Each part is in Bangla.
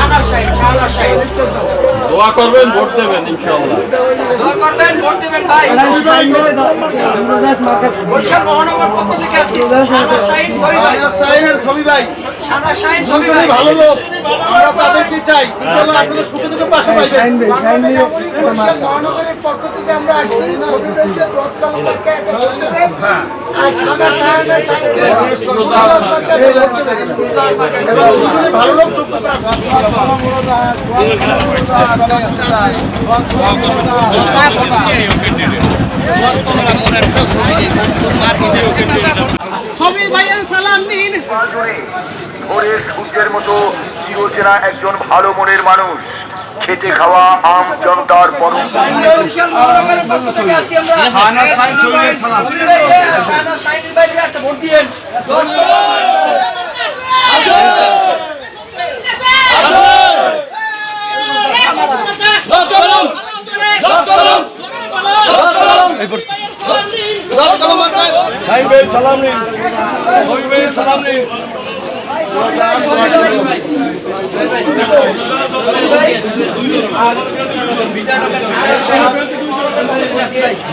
শাহানা শাহী শাহানা শাহী দোয়া করবেন ভোট দেবেন ইনশাআল্লাহ দোয়া করবেন ভোট দেবেন ভাই বরিশাল মহানগর পক্ষ থেকে আসছি ছবি ভাই সাইনের ছবি ভাই শাহনাজ শাহিন ছবি দুজনেই ভাই ভালো লোক আমরা তাদেরকে চাই ইনশাআল্লাহ আপনাদের সুখে দুঃখে পাশে পাইবেন বরিশাল মহানগরের পক্ষ থেকে আমরা আসছি ছবি বলতে দোধ কলমকে একটা ভোট দেবেন আর সাদা সাহায্যের সাইনকে সুরজ মার্কে একটা ভোট দেবেন এবং দুজনেই ভালো লোক যোগ্য প্রার্থী ভাইয়ের সালাম নিন। জুড়ে সূর্যের মতো চিরচেনা একজন ভালো মনের মানুষ। খেটে খাওয়া আম জনতার পরম বরিশাল মহানগরের পক্ষ থেকে আসছি আমরা শাহনাজ শাহিন ছবি ভাই শাহনাজ শাহিন একটা ভোট দিয়েন দোয়া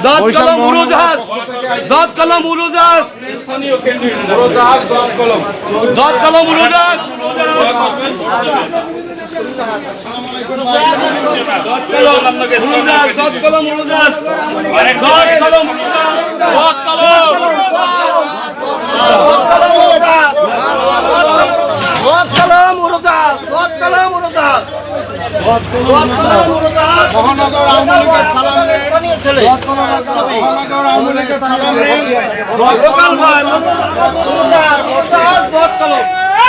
দত কলম উড়োজাহাজ। দত কলম উড়োজাহাজ। দত কলম মহানগর আওয়ামী লীগের সালাম মহানগর আওয়ামী লীগের সালাম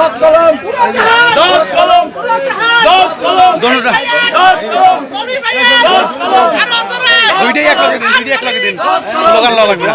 নদীর এই পারের সন্তান ছবি ভাই দত কলম দুইটাই এক লাগে দিন দুইটাই এক লাগে দিন। ল লাগবে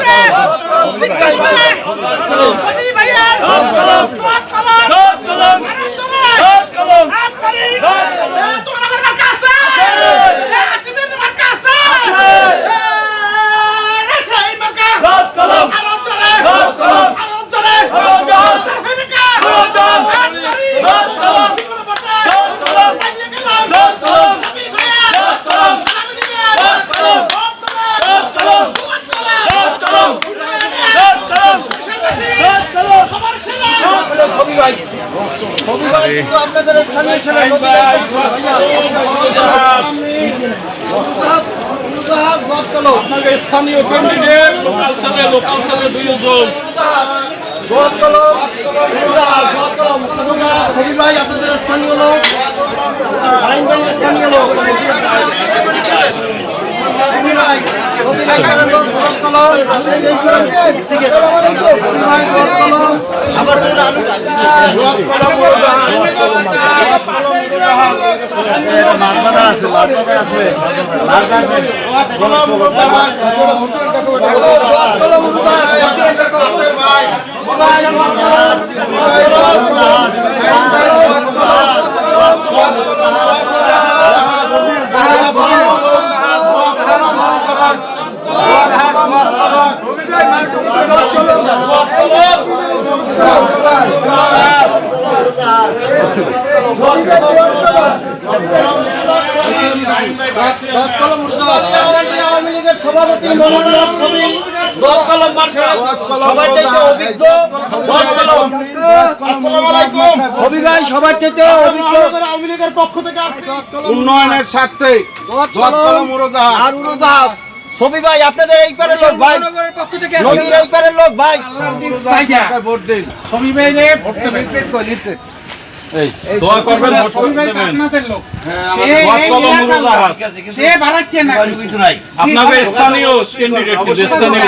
কিন্তু আপনাদের স্থানীয় ক্যান্ডিডেট লোকাল ছেলে লোকাল ছেলে দুইজন। আপনাদের স্থানীয় লোক। স্থানীয় লোক। ছবি ভাই কারণ লোক ভোট কলম ঠিক আছে ছবি ভাই ভোট কলম আবার ভোট কলম আওয়ামী লীগের সভাপতি মনোনয়ন ছবি দশ কলম মার্কা সবার চাইতে অভিজ্ঞ দশ কলম আসসালামু আলাইকুম ছবি ভাই সবার চাইতে আওয়ামী লীগের পক্ষ থেকে উন্নয়নের স্বার্থে আর উড়োজাহাজ। ছবি ভাই আপনাদের এই পারের লোক ভাই। মহানগরের পক্ষ থেকে নদীর এই পারের লোক ভাই। ছবি ভাই ভোট দেবেন। এই দোয়া করবেন ভোট দেবেন দোয়া আপনাদের স্থানীয় স্থানীয়